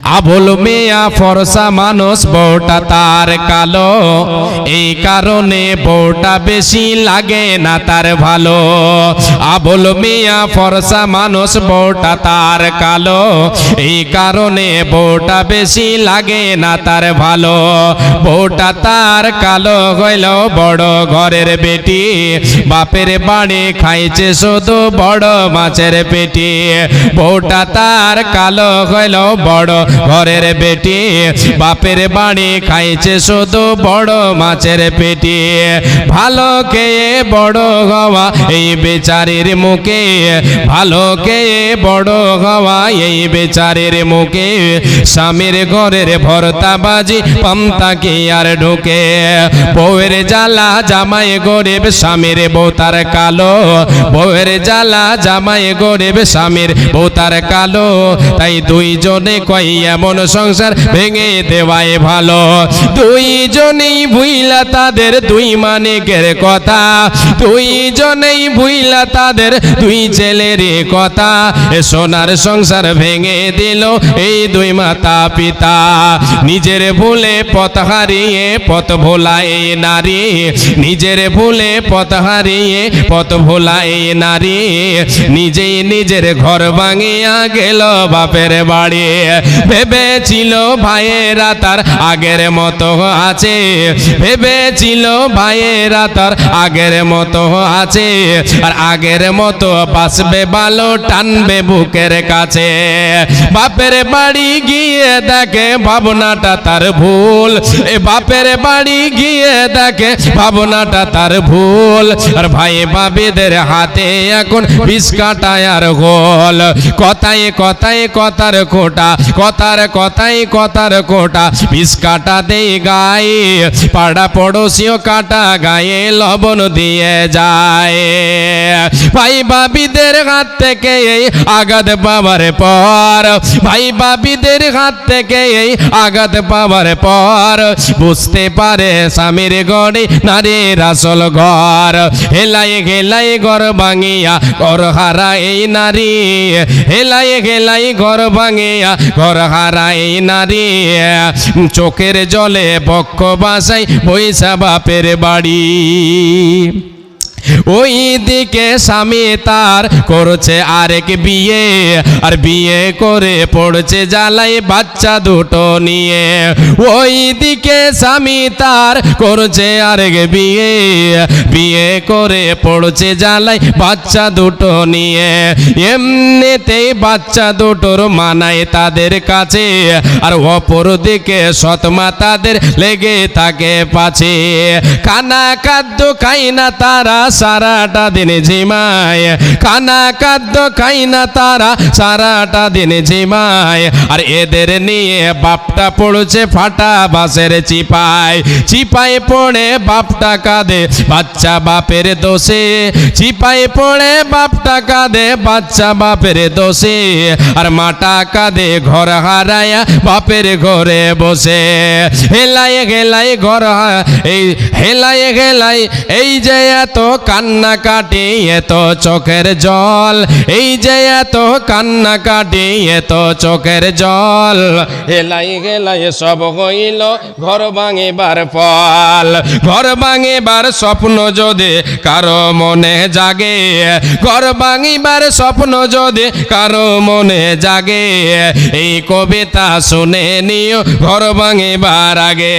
আবুল মিয়া ফরসা মানুষ, বউটা তার কালো। এই কারণে বউটা বেশি লাগে না তার ভালো। আবুল মিয়া ফরসা মানুষ, বউটা তার কালো। এই কারণে বউটা বেশি লাগে না তার ভালো। বউটা তার কালো হইল বড় ঘরের বেটি। বাপের বাড়ি খাইছে শুধু বড় মাছের পেটি। বউটা তার কালো হইল বড় ঘরের বেটি বাপের বাড়ি খাইছে শুধু বড় মাছের পেটি। ভালো খেয়ে বড় হওয়া এই বেচারির মুখে। ভালো খেয়ে বড় হওয়া এই বেচারির মুখে। স্বামীর ঘরের ভরতা বাজি পামতা কি আর ঢুকে। বউয়ের জ্বালা জামাই গরিব স্বামীর বউ তার কালো। বউয়ের জ্বালা জামাই গরিব স্বামীর বউ তার কালো। তাই দুইজনে কই এমন সংসার ভেঙে দেওয়াই ভালো। দুইজনেই ভুইলা তাদের দুই মানিকের কথা। দুইজনেই ভুইলা তাদের দুই ছেলের কথা। সোনার সংসার ভেঙে দিল এই দুই মাতা পিতা। নিজের ভুলে পথ হারিয়ে পথ ভোলা এই নারী। নিজের ভুলে পথ হারিয়ে পথ ভোলা এই নারী। নিজেই নিজের ঘর ভাঙিয়া গেল বাপের বাড়ি। ভেবেছিল ভাইয়েরা তার আগের মতো আছে। ভেবেছিল ভাইয়েরা তার আগের মতো আছে। আর আগের মতো বাসবে ভালো টানবে বুকের কাছে। বাপের বাড়ি গিয়ে দেখে ভাবনাটা তার ভুল। এ বাপের বাড়ি গিয়ে দেখে ভাবনাটা তার ভুল। আর ভাই বাবিদের হাতে এখন বিষ কাটায় আর গোল কথায় কথায় কথার খোটা কথার কথাই কথার কোটা। বিষ কাটা দেই গায়ে পাড়া পড়োশিও কাটা গায়ে লবণ দিয়ে যায়। ভাই বাবিদের হাত থেকে এই আঘাত পাওয়ার পর, ভাই বাবিদের হাত থেকে এই আঘাত পাওয়ার পর, বুঝতে পারে স্বামীর গড়ে নারীর আসল ঘর। হেলাই গেলাই ঘর ভাঙিয়া ঘর হারা এই নারী। হেলাই গেলাই ঘর ভাঙিয়া ঘর হারা এই নারী চোখের জলে বক্ষ বাসাই বৈশা বাপের বাড়ি। ওই দিকে স্বামী তার করছে আরেক বিয়ে, আর বিয়ে করে পড়ছে জ্বালাই বাচ্চা দুটো নিয়ে। ওই দিকে স্বামী তার করছে আরেক বিয়ে বিয়ে করে পড়ছে জ্বালাই বাচ্চা দুটো নিয়ে। এমনিতেই বাচ্চা দুটোর মানায় তাদের কাছে, আর অপর দিকে সৎমা তাদের লেগে থাকে পাছে। খানা খাদ্য খাই না তারা সারাটা দিনে ঝিমায় খানা খাদ্য খাই না তারা, সারাটা দিনে ঝিমায় আর এদের নিয়ে বাপটা পড়ছে ফাটা বাসের চিপায়। চিপায় পড়ে বাপটা কাঁদে, বাচ্চা বাপের দোষে। চিপায় পড়ে বাপটা কাঁদে, বাচ্চা বাপের দোষে। আর মাটা কাঁদে, ঘর হারায়া বাপের ঘরে বসে। হেলাই গেলাই ঘর এই হেলাই গেলাই এই যে এত কান্না কাটি, এত চোখের জল। এই যে এত কান্না কাটি, এত চোখের জল। হেলাই গেলাই সব হইল, ঘর ভাঙিবার ফল। ঘর ভাঙিবার স্বপ্ন যদি কারও মনে জাগে, ঘর ভাঙিবার স্বপ্ন যদি কারও মনে জাগে, এই কবিতা শুনে নিও, ঘর ভাঙিবার আগে।